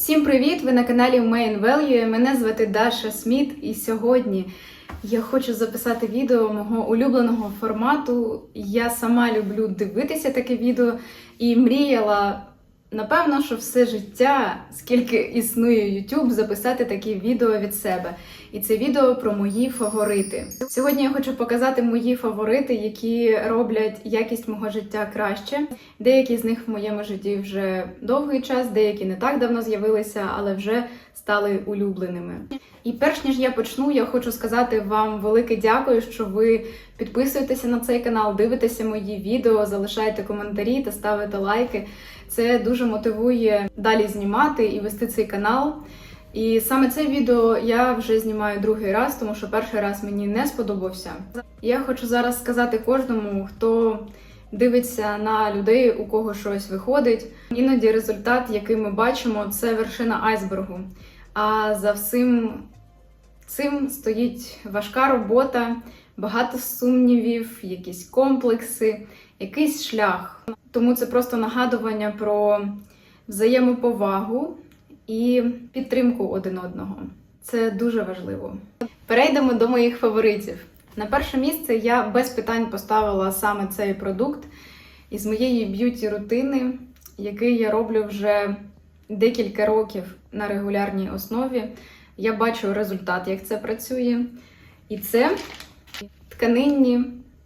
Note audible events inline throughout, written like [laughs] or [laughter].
Всім привіт! Ви на каналі Main Value. Мене звати Даша Сміт, і сьогодні я хочу записати відео мого улюбленого формату. Я сама люблю дивитися таке відео і мріяла, напевно, що все життя, скільки існує YouTube, записати такі відео від себе. І це відео про мої фаворити. Сьогодні я хочу показати мої фаворити, які роблять якість мого життя краще. Деякі з них в моєму житті вже довгий час, деякі не так давно з'явилися, але вже стали улюбленими. І перш ніж я почну, я хочу сказати вам велике дякую, що ви підписуєтеся на цей канал, дивитеся мої відео, залишаєте коментарі та ставите лайки. Це дуже мотивує далі знімати і вести цей канал. І саме це відео я вже знімаю другий раз, тому що перший раз мені не сподобався. Я хочу зараз сказати кожному, хто дивиться на людей, у кого щось виходить. Іноді результат, який ми бачимо, це вершина айсбергу. А за всім цим стоїть важка робота, багато сумнівів, якісь комплекси, якийсь шлях. Тому це просто нагадування про взаємоповагу і підтримку один одного. Це дуже важливо. Перейдемо до моїх фаворитів. На перше місце я без питань поставила саме цей продукт із моєї б'юті рутини, який я роблю вже декілька років на регулярній основі. Я бачу результат, як це працює. І це тканинні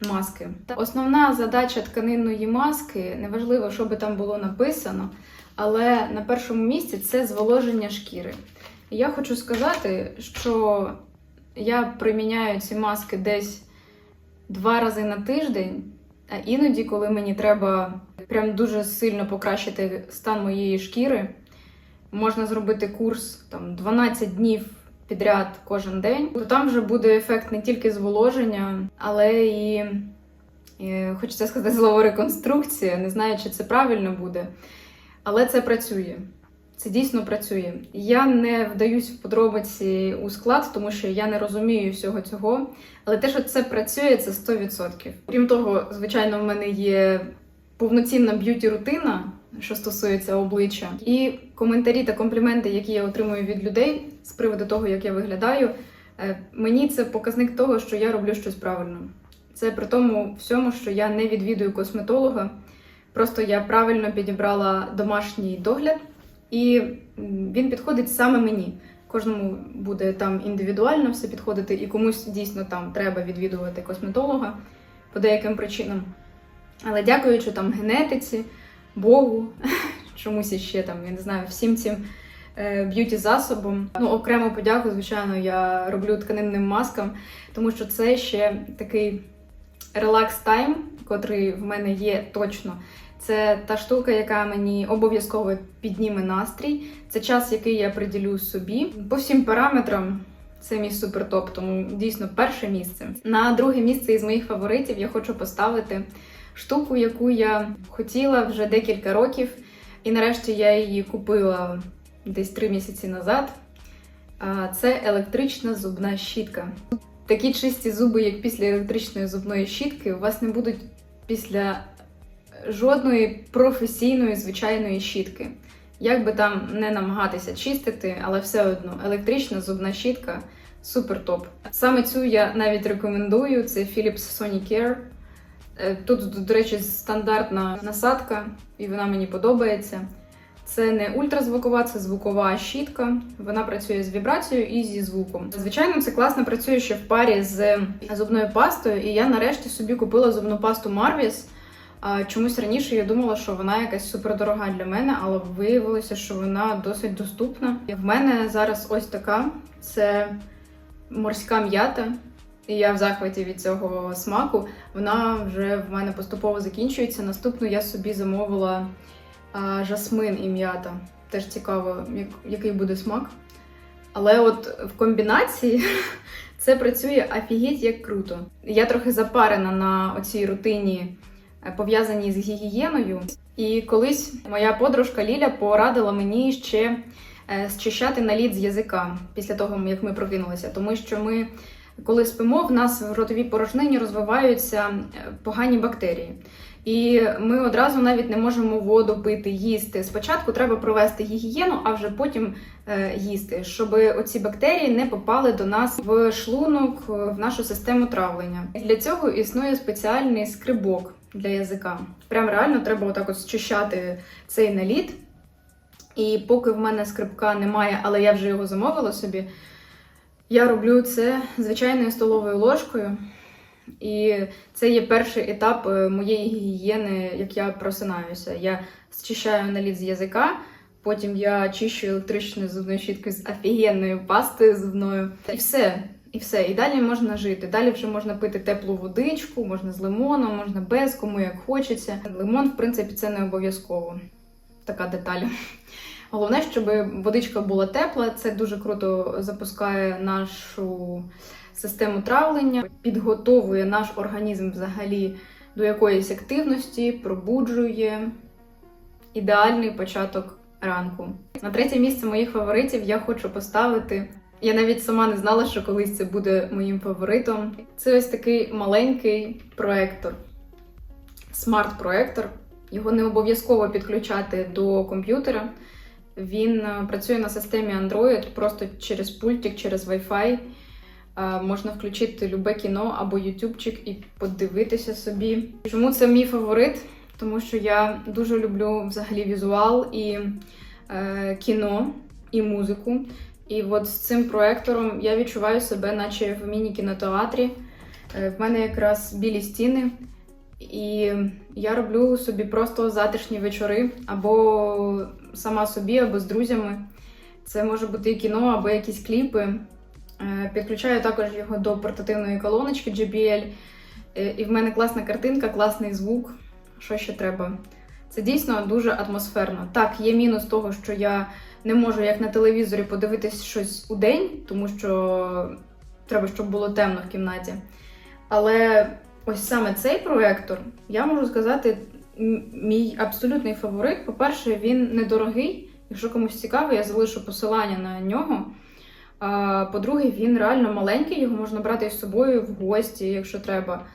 маски. Основна задача тканинної маски, неважливо, що би там було написано, але на першому місці це зволоження шкіри. Я хочу сказати, що я приміняю ці маски десь два рази на тиждень, а іноді, коли мені треба прям дуже сильно покращити стан моєї шкіри, можна зробити курс там 12 днів підряд кожен день, то там вже буде ефект не тільки зволоження, але і, і хочеться сказати слово реконструкція. Не знаю, чи це правильно буде, але це працює. Це дійсно працює. Я не вдаюсь в подробиці у склад, тому що я не розумію всього цього. Але те, що це працює, це 100%. Крім того, звичайно, в мене є повноцінна б'юті-рутина, що стосується обличчя, і коментарі та компліменти, які я отримую від людей з приводу того, як я виглядаю. е, Мені це показник того, що я роблю щось правильно. Це при тому всьому, що я не відвідую косметолога. Просто я правильно підібрала домашній догляд, і він підходить саме мені. Кожному буде там індивідуально все підходити, і комусь дійсно там треба відвідувати косметолога по деяким причинам. Але дякуючи там генетиці, Богу, [laughs] чомусь іще там, я не знаю, всім цим е, б'юті-засобам. Ну, окрему подяку, звичайно, я роблю тканинним маскам, тому що це ще такий релакс тайм, котрий в мене є точно. Це та штука, яка мені обов'язково підніме настрій. Це час, який я приділю собі. По всім параметрам це мій супертоп, тому дійсно перше місце. На друге місце із моїх фаворитів я хочу поставити штуку, яку я хотіла вже декілька років, і нарешті я її купила десь три місяці назад. Це електрична зубна щітка. Такі чисті зуби, як після електричної зубної щітки, у вас не будуть після жодної професійної звичайної щітки. Як би там не намагатися чистити, але все одно електрична зубна щітка супер топ. Саме цю я навіть рекомендую. Це Philips Sonicare. Е, Тут, до речі, стандартна насадка, і вона мені подобається. Це не ультразвукова, це звукова щітка. Вона працює з вібрацією і зі звуком. Звичайно, це класно працює ще в парі з зубною пастою. І я нарешті собі купила зубну пасту Marvis. Чомусь раніше я думала, що вона якась супердорога для мене, але виявилося, що вона досить доступна. В мене зараз ось така: це морська м'ята. І я в захваті від цього смаку. Вона вже в мене поступово закінчується. Наступну я собі замовила жасмин і м'ята. Теж цікаво, як, який буде смак. Але от в комбінації [laughs] це працює офігеть як круто. Я трохи запарена на оцій рутині, е, пов'язаній з гігієною. І колись моя подружка Ліля порадила мені ще е, зчищати наліт з язика після того, як ми прокинулися, тому що ми. Коли спимо, в нас в ротовій порожнині розвиваються е, погані бактерії. І ми одразу навіть не можемо воду пити, їсти. Спочатку треба провести гігієну, а вже потім е, їсти, щоб оці бактерії не попали до нас в шлунок, е, в нашу систему травлення. Для цього існує спеціальний скрибок для язика. Прям реально треба отак от зчищати цей наліт. І поки в мене скрипка немає, але я вже його замовила собі, я роблю це звичайною столовою ложкою. І це є перший етап е, моєї гігієни, як я просинаюся. Я зчищаю наліт з язика, потім я чищу електричною зубною щіткою з офігенною пастою зубною. І все. І все. І далі можна жити. Далі вже можна пити теплу водичку, можна з лимоном, можна без, кому як хочеться. Лимон, в принципі, це не обов'язково. Така деталь. Головне, щоб водичка була тепла, це дуже круто запускає нашу систему травлення, підготовує наш організм взагалі до якоїсь активності, пробуджує ідеальний початок ранку. На третє місце моїх фаворитів я хочу поставити. Я навіть сама не знала, що колись це буде моїм фаворитом. Це ось такий маленький проектор, смарт-проектор. Його не обов'язково підключати до комп'ютера. Він е, працює на системі Android просто через пультик, через Wi-Fi. Е, Можна включити любе кіно або ютубчик і подивитися собі. Чому це мій фаворит? Тому що я дуже люблю взагалі візуал і е, кіно, і музику. І от з цим проектором я відчуваю себе, наче в міні-кінотеатрі. Е, В мене якраз білі стіни, і я роблю собі просто затишні вечори або сама собі, або з друзями. Це може бути і кіно, або якісь кліпи. Е, Підключаю також його до портативної колоночки JBL. Е, І в мене класна картинка, класний звук. Що ще треба? Це дійсно дуже атмосферно. Так, є мінус того, що я не можу, як на телевізорі, подивитись щось у день, тому що треба, щоб було темно в кімнаті. Але ось саме цей проектор, я можу сказати, мій абсолютний фаворит. По-перше, він недорогий. Якщо комусь цікаво, я залишу посилання на нього. По-друге, він реально маленький, його можна брати з собою в гості, якщо треба.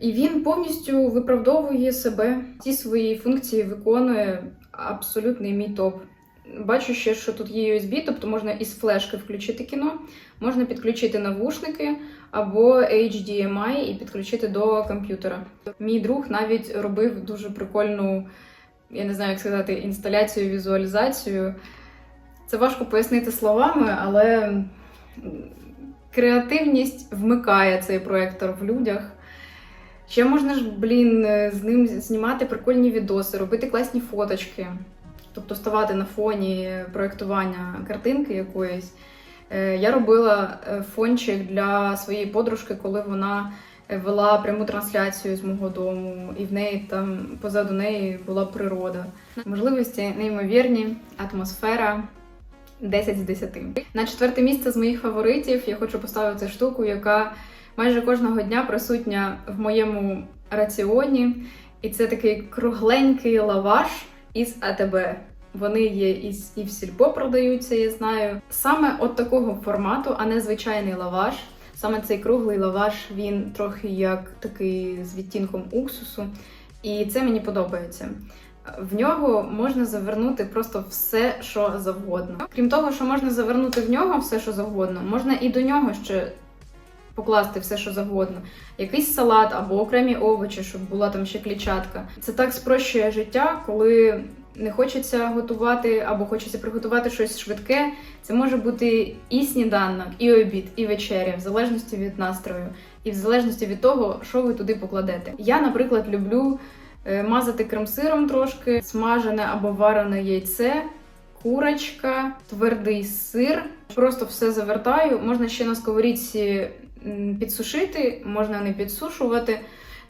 І він повністю виправдовує себе. Ті свої функції виконує абсолютний мій топ. Бачу ще, що тут є USB, тобто можна із флешки включити кіно, можна підключити навушники або HDMI і підключити до комп'ютера. Мій друг навіть робив дуже прикольну, я не знаю, як сказати, інсталяцію, візуалізацію. Це важко пояснити словами, але креативність вмикає цей проектор в людях. Ще можна ж, блін, з ним знімати прикольні відоси, робити класні фоточки, тобто ставати на фоні проєктування картинки якоїсь. Е, Я робила е, фончик для своєї подружки, коли вона е, вела пряму трансляцію з мого дому, і в неї там позаду неї була природа. Можливості неймовірні, атмосфера 10 з 10. На четверте місце з моїх фаворитів я хочу поставити штуку, яка майже кожного дня присутня в моєму раціоні. І це такий кругленький лаваш із АТБ. Вони є і, і в сільпо продаються, я знаю. Саме от такого формату, а не звичайний лаваш. Саме цей круглий лаваш, він трохи як такий з відтінком уксусу. І це мені подобається. В нього можна завернути просто все, що завгодно. Крім того, що можна завернути в нього все, що завгодно, можна і до нього ще покласти все, що завгодно. Якийсь салат або окремі овочі, щоб була там ще клітчатка. Це так спрощує життя, коли не хочеться готувати або хочеться приготувати щось швидке. Це може бути і сніданок, і обід, і вечеря, в залежності від настрою, і в залежності від того, що ви туди покладете. Я, наприклад, люблю е, мазати крем-сиром трошки, смажене або варене яйце. Курочка, твердий сир. Просто все завертаю. Можна ще на сковорідці підсушити, можна не підсушувати.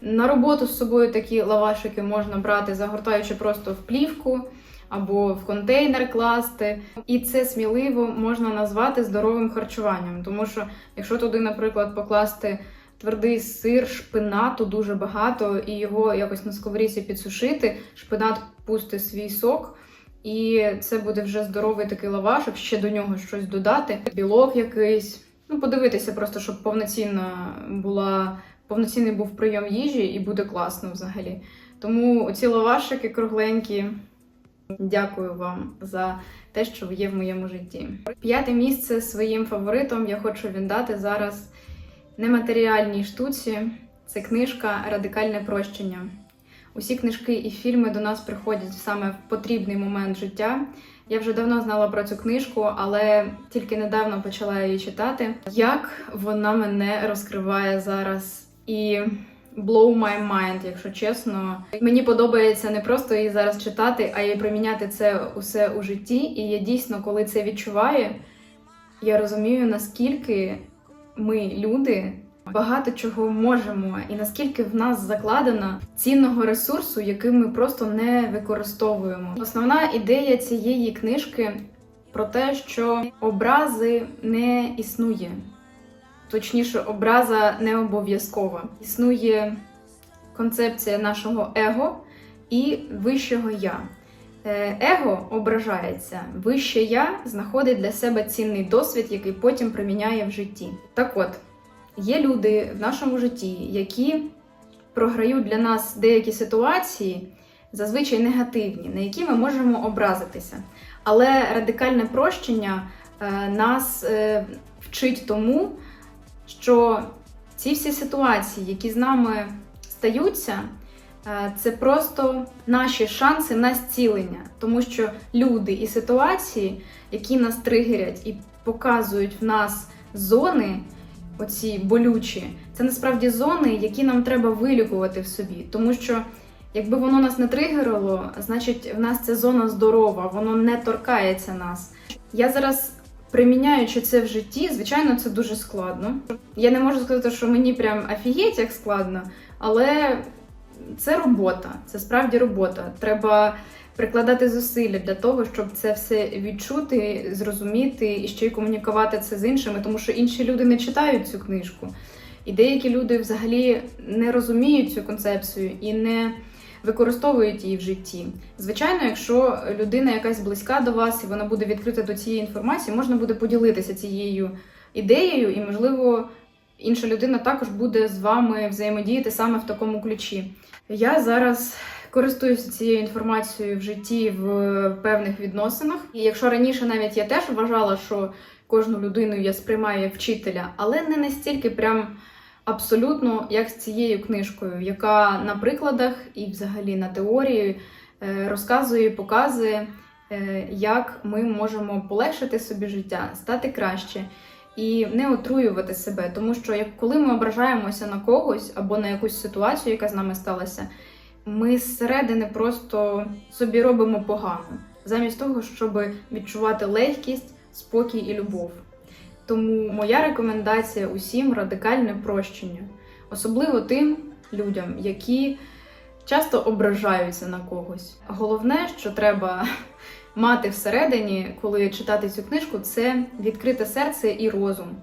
На роботу з собою такі лавашики можна брати, загортаючи просто в плівку або в контейнер класти. І це сміливо можна назвати здоровим харчуванням, тому що якщо туди, наприклад, покласти твердий сир, шпинату дуже багато, і його якось на сковорідці підсушити, шпинат пустить свій сок. І це буде вже здоровий такий лавашок, ще до нього щось додати, білок якийсь. Ну, подивитися просто, щоб повноцінна була повноцінний був прийом їжі і буде класно взагалі. Тому ці лавашики кругленькі. Дякую вам за те, що ви є в моєму житті. П'яте місце своїм фаворитом я хочу віддати зараз нематеріальній штуці. Це книжка Радикальне прощення. Усі книжки і фільми до нас приходять саме в потрібний момент життя. Я вже давно знала про цю книжку, але тільки недавно почала її читати. Як вона мене розкриває зараз і blow my mind, якщо чесно. Мені подобається не просто її зараз читати, а й приміняти це усе у житті. І я дійсно, коли це відчуваю, я розумію, наскільки ми, люди, багато чого можемо, і наскільки в нас закладено цінного ресурсу, який ми просто не використовуємо. Основна ідея цієї книжки про те, що образи не існує. Точніше, образа не обов'язкова. Існує концепція нашого его і вищого я. Е, Его ображається, вище я знаходить для себе цінний досвід, який потім приміняє в житті. Так от, є люди в нашому житті, які програють для нас деякі ситуації, зазвичай негативні, на які ми можемо образитися. Але радикальне прощення е, нас е, вчить тому, що ці всі ситуації, які з нами стаються, е, це просто наші шанси на зцілення, тому що люди і ситуації, які нас тригерять і показують в нас зони, оці болючі, це насправді зони, які нам треба вилікувати в собі, тому що. Якби воно нас не тригерило, значить в нас ця зона здорова, воно не торкається нас. Я зараз приміняючи це в житті, звичайно, це дуже складно. Я не можу сказати, що мені прям афігеть як складно, але це робота, це справді робота. Треба прикладати зусилля для того, щоб це все відчути, зрозуміти і ще й комунікувати це з іншими, тому що інші люди не читають цю книжку. І деякі люди взагалі не розуміють цю концепцію і не використовують її в житті. Звичайно, якщо людина якась близька до вас і вона буде відкрита до цієї інформації, можна буде поділитися цією ідеєю, і, можливо, інша людина також буде з вами взаємодіяти саме в такому ключі. Я зараз користуюся цією інформацією в житті в певних відносинах. І якщо раніше навіть я теж вважала, що кожну людину я сприймаю як вчителя, але не настільки прям. Абсолютно як з цією книжкою, яка на прикладах і взагалі на теорії е, розказує, і показує, е, як ми можемо полегшити собі життя, стати краще і не отруювати себе. Тому що як коли ми ображаємося на когось або на якусь ситуацію, яка з нами сталася, ми зсередини просто собі робимо погано, замість того, щоб відчувати легкість, спокій і любов. Тому моя рекомендація усім радикальне прощення, особливо тим людям, які часто ображаються на когось. Головне, що треба [laughs] мати всередині, коли читати цю книжку, це відкрите серце і розум,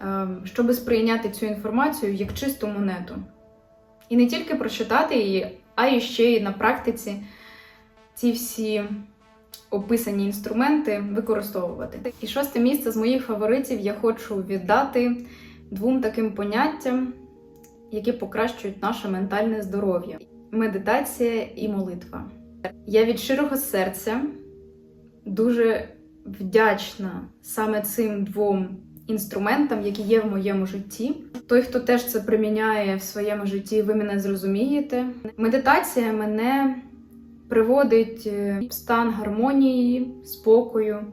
ем, щоб сприйняти цю інформацію як чисту монету. І не тільки прочитати її, а і ще й на практиці ці всі описані інструменти використовувати. І шосте місце з моїх фаворитів я хочу віддати двом таким поняттям, які покращують наше ментальне здоров'я: медитація і молитва. Я від щирого серця дуже вдячна саме цим двом. Інструментам, які є в моєму житті. Той, хто теж це приміняє в своєму житті, ви мене зрозумієте. Медитація мене приводить е, в стан гармонії, спокою,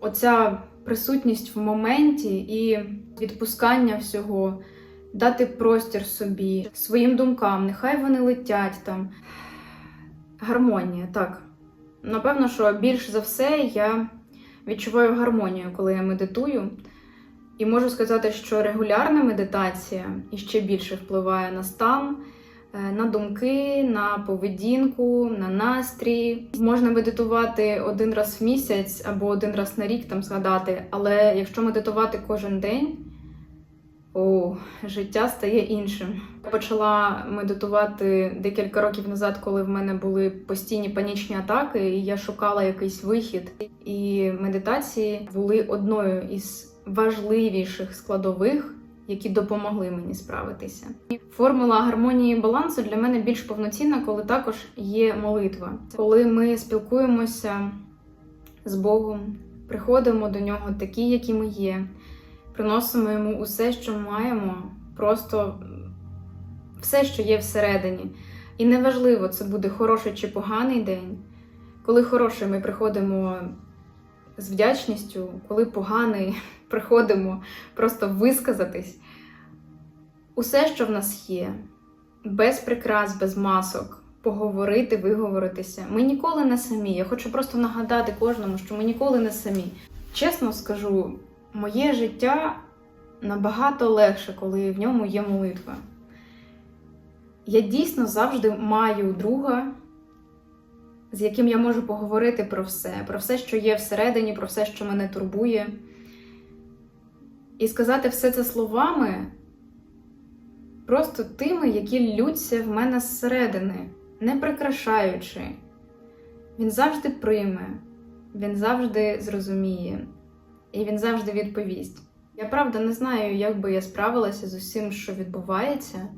оця присутність в моменті і відпускання всього, дати простір собі, своїм думкам, нехай вони летять там. Гармонія, так. Напевно, що більш за все я відчуваю гармонію, коли я медитую. І можу сказати, що регулярна медитація іще більше впливає на стан. Е, на думки, на поведінку, на настрій. Можна медитувати один раз в місяць або один раз на рік там згадати, але якщо медитувати кожен день, о, життя стає іншим. Я почала медитувати декілька років назад, коли в мене були постійні панічні атаки, і я шукала якийсь вихід. І медитації були одною із важливіших складових які допомогли мені справитися. Формула гармонії і балансу для мене більш повноцінна, коли також є молитва. Коли ми спілкуємося з Богом, приходимо до нього такі, які ми є, приносимо йому усе, що маємо, просто все, що є всередині. І неважливо, це буде хороший чи поганий день. Коли хороший, ми приходимо з вдячністю, коли поганий, [laughs] приходимо просто висказатись. Усе, що в нас є, без прикрас, без масок, поговорити, виговоритися. Ми ніколи не самі. Я хочу просто нагадати кожному, що ми ніколи не самі. Чесно скажу, моє життя набагато легше, коли в ньому є молитва. Я дійсно завжди маю друга, з яким я можу поговорити про все, про все, що є всередині, про все, що мене турбує. І сказати все це словами, просто тими, які ллються в мене зсередини, не прикрашаючи. Він завжди прийме, він завжди зрозуміє, і він завжди відповість. Я правда не знаю, як би я справилася з усім, що відбувається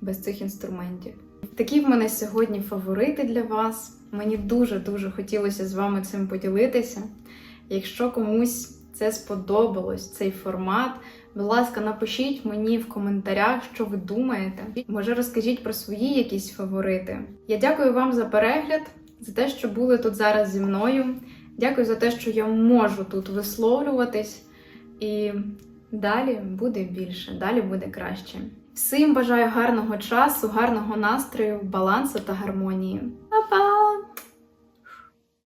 без цих інструментів. Такі в мене сьогодні фаворити для вас. Мені дуже-дуже хотілося з вами цим поділитися. Якщо комусь це сподобалось, цей формат, будь ласка, напишіть мені в коментарях, що ви думаєте. Може, розкажіть про свої якісь фаворити. Я дякую вам за перегляд, за те, що були тут зараз зі мною. Дякую за те, що я можу тут висловлюватись. І далі буде більше, далі буде краще. Всім бажаю гарного часу, гарного настрою, балансу та гармонії. Па-па!